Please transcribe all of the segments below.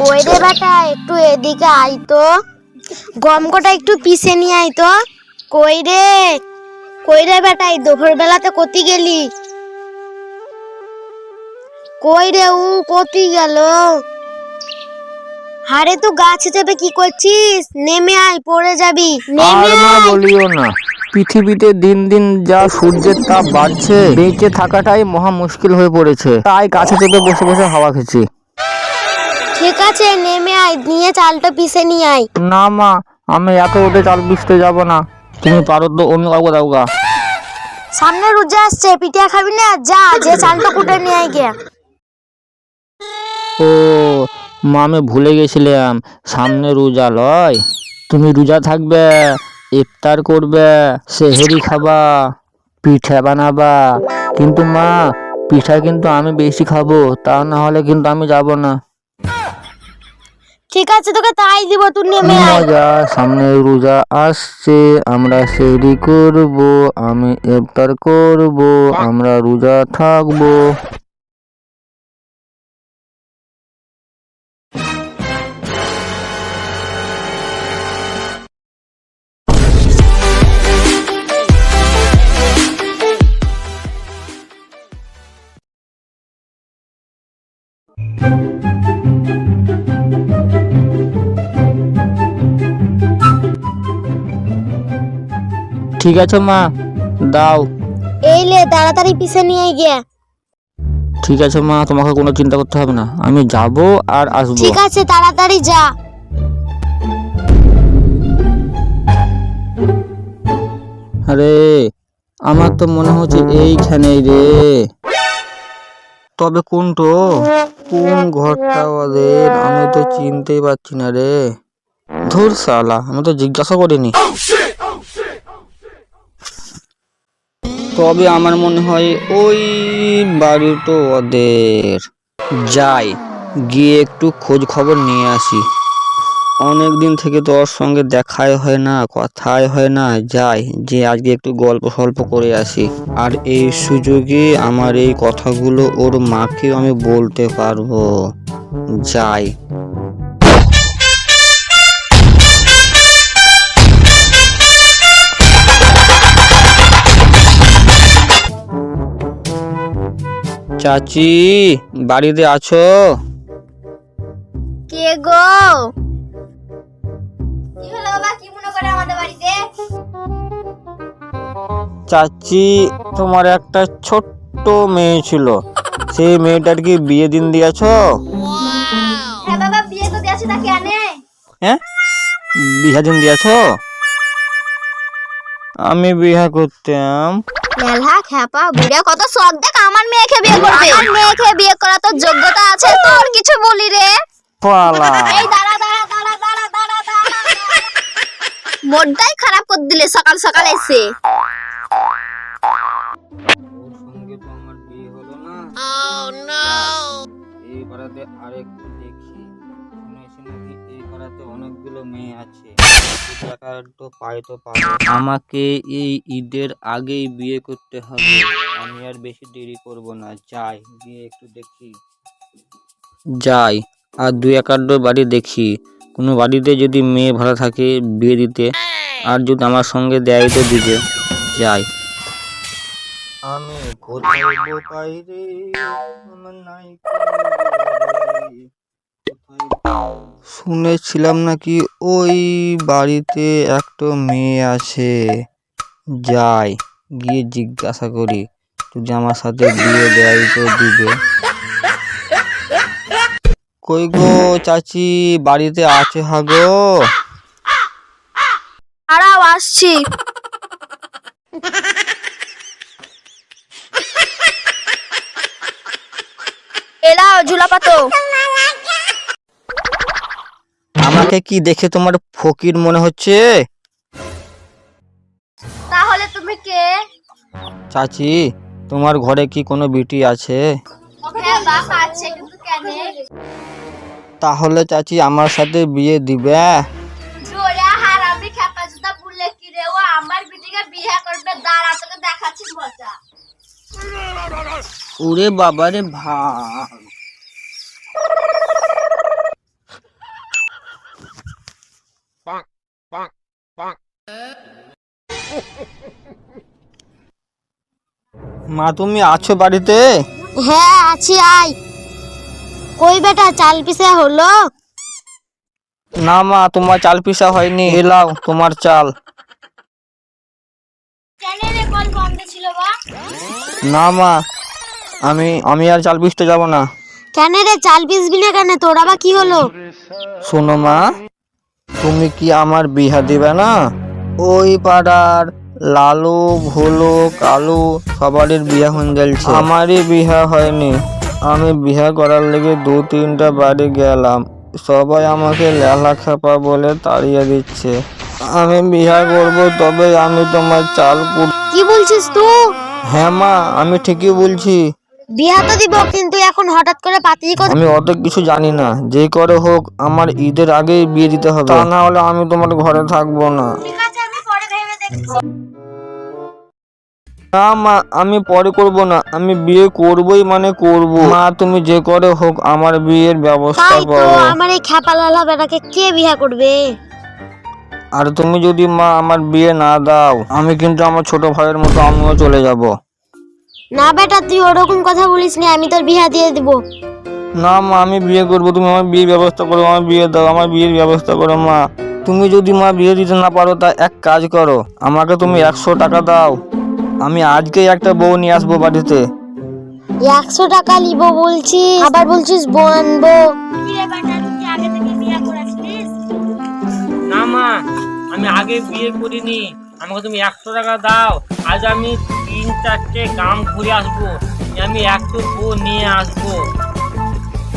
কই রে বেটা একটু এদিকে আই তো। গম কটা একটু পিষে নিয়ে আই তো। কই রে? কই রে বেটা এই দুপুর বেলাতে কতি গেলি? কই রে উ কতি গেল? হারে তুই গাছে চেপে কি করছিস? নেমে আয় পড়ে যাবি। আর নেমে মা আয়। বলিও না। পৃথিবীতে দিন দিন যা সূর্যের তাপ বাড়ছে বেঁচে থাকাটাই মহা মুশকিল হয়ে পড়েছে। তাই গাছে চেপে বসে বসে হাওয়া খেছি ঠিক আছে নেমে আয় নিয়ে চালটা পিষে নিয়ে আয়। না মা আমি এত উঠে চাল বিছতে যাব না। তুমি পারো তো অন্য কাউকে দাও গা। সামনে রোজা আসছে পিঠা খাবি না? যা যে চালটা কুটে নিয়ে আয় গে ও মা আমি ভুলে গেছিলাম। সামনে রোজা লয়। তুমি রোজা থাকবে ইফতার করবে সেহেরি খাবা পিঠা বানাবা। কিন্তু মা পিঠা কিন্তু আমি বেশি খাব তা না হলে কিন্তু আমি যাব না। ঠিক আছে তোকে তাই দিব তুই নেমে আয়। মজা সামনে রোজা আসছে আমরা সেরি করব আমি ইফতার করব আমরা রোজা থাকব। ঠিক আছে মা। দাও। এই লে তাড়াতাড়ি পিষে নিয়ে আয় গে ঠিক আছে মা তোমাকে কোনো চিন্তা করতে হবে না। আমি যাব আর আসব। ঠিক আছে তাড়াতাড়ি যা। আরে আমার তো মনে হচ্ছে এইখানেই রে। তবে কোনটো কোন ঘরটা ওদের? আমি তো চিনতেই পারছি না রে। ধুর সালা আমি তো জিজ্ঞাসা করিনি। তবে আমার মনে হয় ওই বাড়ি তো ওদের। যাই, গিয়ে একটু খোঁজ খবর নিয়ে আসি। অনেক দিন থেকে তো ওর সঙ্গে দেখাই হয় না, কথাই হয় না। যাই, যে আজকে একটু গল্প সল্প করে আসি। আর এই সুযোগে আমার এই কথাগুলো ওর মাকেও আমি বলতে পারব। যাই চাচি বাড়িতে আছো? কে গো? কি হলো বাবা? কি মনে করে আমাদের বাড়িতে? চাচি তোমার একটা ছোট্ট মেয়ে ছিল। সেই মেয়েটার কি বিয়ে দিন দিয়েছ? হ্যাঁ বাবা বিয়ে তো দিয়েছে তা কেন? হ্যাঁ? বিহা দিন দিয়েছ? আমি বিহা করতাম। খ্যাপা কত শখ দেখ আমার মেয়েকে বিয়ে করবে। আমার মেয়েকে বিয়ে করা তোর যোগ্যতা আছে তোর কিছু বলি রে। পালা এই দাঁড়া দাঁড়া দাঁড়া দাঁড়া দাঁড়া দাঁড়া। মোডটাই খারাপ করে দিলে সকাল সকাল এসে। এই পাড়াতে আরেকটু দেখি। শুনেছি নাকি এই পাড়াতে অনেকগুলো মেয়ে আছে। আমাকে এই ঈদের আগেই বিয়ে করতে হবে। আমি আর বেশি দেরি করব না। যাই গিয়ে একটু দেখি। যাই আর দুই এক আধটো বাড়ি দেখি। কোনো বাড়িতে যদি মেয়ে ভালো থাকে বিয়ে দিতে আর যদি আমার সঙ্গে দেয় তো দিবে। যাই। আমি কোথায় বোকাই রে? আমার নাই শুনেছিলাম নাকি ওই বাড়িতে একটা মেয়ে আছে। যাই, গিয়ে জিজ্ঞাসা করি যদি আমার সাথে বিয়ে দেয় তো দিবে। কই গো চাচি, বাড়িতে আছে হাগো? দাঁড়াও, আসছি। এলাও ঝুলা পাতো আমাকে কি দেখে তোমার ফকির মনে হচ্ছে? তাহলে তুমি কে? চাচি তোমার ঘরে কি কোনো বিটি আছে? হ্যাঁ বাপ আছে কিন্তু কেন? তাহলে চাচি আমার সাথে বিয়ে দিবে? জোরে হারামি খেপা bonk, bonk, bonk. মা তুমি আছো বাড়িতে? হ্যাঁ আছি আই। কই বেটা চাল পিসা হলো? না মা তোমার চাল পিসা হয়নি। এলাও তোমার চাল। না মা আমি আমি আর চাল পিসতে যাব না। কেন রে চাল পিসবি না কেন? তোর আবার কি হলো? শোনো মা তুমি কি আমার বিহা দিবে না? ওই পাড়ার লালু ভোলো কালু সবারই বিয়া হয়ে গেছে। আমারই বিহা হয়নি। আমি বিহা করার লেগে দু তিনটা বাড়ি গেলাম। সবাই আমাকে লেলা খাপা বলে তাড়িয়ে দিচ্ছে। আমি বিহা করব তবে আমি তোমার চাল কি বলছিস তুই? হ্যাঁ মা আমি ঠিকই বলছি। বিয়া তো দিব কিন্তু এখন হঠাৎ করে পাতি কথা আমি অত কিছু জানি না। যে করে হোক আমার ঈদের আগেই বিয়ে দিতে হবে। তা না হলে আমি তোমার ঘরে থাকব না। ঠিক আছে আমি পরে ভেবে দেখছি। না মা আমি পরে করব না। আমি বিয়ে করবই মানে করব। মা তুমি যে করে হোক আমার বিয়ের ব্যবস্থা তাই তো করো। আমার এই খ্যাপালালা বেটাকে কে বিয়া করবে? আর তুমি যদি মা আমার বিয়ে না দাও আমি কিন্তু আমার ছোট ভাইয়ের মতো আমিও চলে যাব। না বেটা তুই ওরকম কথা বলিস না আমি তোর বিয়া দিয়ে দিব। না মা আমি বিয়ে করব তুমি আমার বিয়ের ব্যবস্থা করো আমার বিয়ে দাও আমার বিয়ের ব্যবস্থা করো মা। তুমি যদি মা বিয়ে দিতে না পারো তা এক কাজ করো আমাকে তুমি একশো টাকা দাও। আমি আজকেই একটা বউ নিয়ে আসব বাড়িতে। একশো টাকা নিব বলছিস আবার বলছিস বউ আনব। না মা আমি আগে বিয়ে করিনি আমাকে তুমি একশো টাকা দাও আজ আমি তিন চারটে গ্রাম ঘুরে আসব। আমি একটু বউ নিয়ে আসব।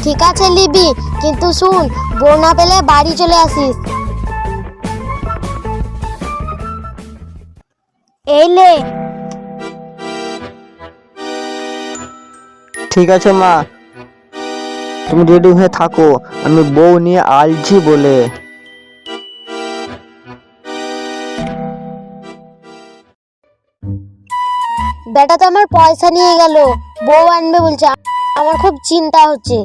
ঠিক আছে লিবি কিন্তু শুন বউ না পেলে বাড়ি চলে আসিস। এই লে ঠিক আছে মা। তুমি রেডি হয়ে থাকো। আমি বউ নিয়ে আলছি বলে। বেটা তো আমার পয়সা নিয়ে গেল বউ আনবে বলছে। আমার খুব চিন্তা হচ্ছে।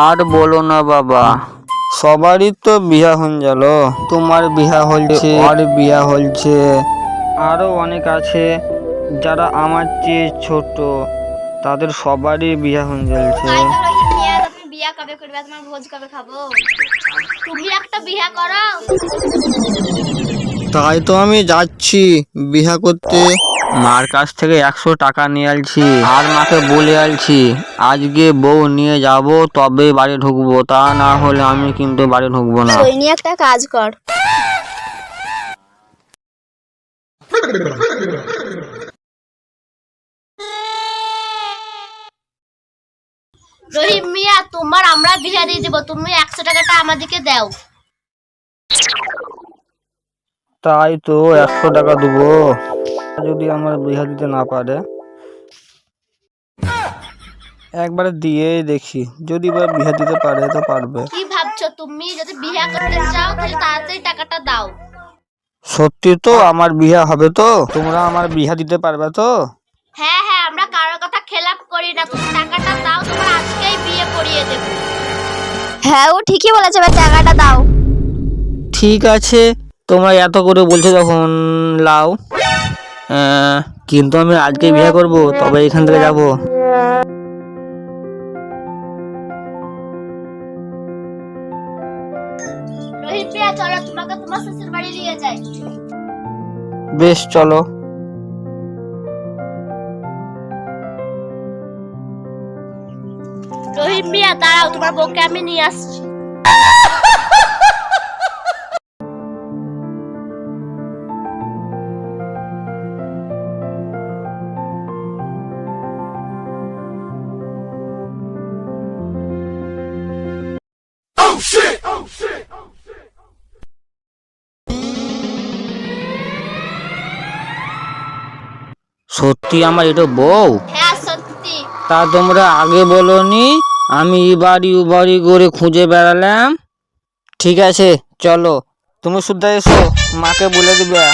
আর বলো না বাবা। সবারই তো বিয়া হয়ে গেল। তোমার বিয়া হলছে আর বিয়া হলছে আরও অনেক আছে। যারা আমার চেয়ে ছোট তাদের সবারই বিয়া তুমি বিয়া কবে করবে? তোমার ভোজ কবে খাব? তুমি একটা বিয়া করো। তাই তো আমি যাচ্ছি। বিহা করতে। মার কাছ থেকে একশো টাকা নিয়ে আলছি আর মাকে বলে আলছি আজকে বউ নিয়ে যাব তবে বাড়ি ঢুকবো। তা না হলে আমি কিন্তু বাড়ি ঢুকবো না। একটা কাজ কর। রহিম মিয়া, তোমার আমরা বিহা দিয়ে দেবো। তুমি একশো টাকাটা আমাদেরকে দাও। তাই তো একশো টাকা দেবো। যদি আমার বিহা দিতে না পারে। একবারে দিয়ে দেখি। যদি বা বিহা দিতে পারে তো পারবে। কি ভাবছ তুমি? যদি বিয়া করতে চাও তাহলে তাড়াতাড়ি টাকাটা দাও। সত্যি তো আমার বিয়া হবে তো? তোমরা আমার বিহা দিতে পারবে তো? হ্যাঁ হ্যাঁ আমরা কারোর কথা খেলাপ করি না। তুমি টাকাটা দাও তোমার আজকেই বিয়ে পড়িয়ে দেবো। হ্যাঁ ও ঠিকই বলেছে এবার টাকাটা দাও। ঠিক আছে। তোমরা এত করে বলছো যখন লাও কিন্তু আমি আজকে বিয়ে করব তবে এখান থেকে যাব। বেশ চলো। রহিম মিয়া দাঁড়াও তোমার বউকে আমি নিয়ে আসছি। সত্যি আমার এটা বউ? হ্যাঁ সত্যি। তা তোমরা আগে বলনি আমি ই বাড়ি ও বাড়ি করে খুঁজে বেড়ালাম। ঠিক আছে চলো। তুমি শুদ্ধ এসো মাকে বলে দিবে।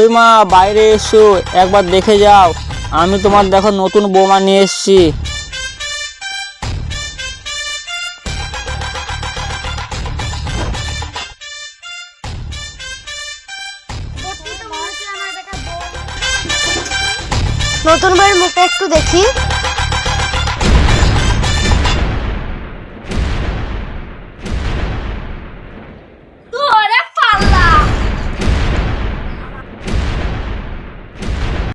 কই মা বাইরে এসো, একবার দেখে যাও। আমি তোমার দেখো নতুন বোমা নিয়ে এসেছি। নতুন বইয়ের মুখটা একটু দেখি।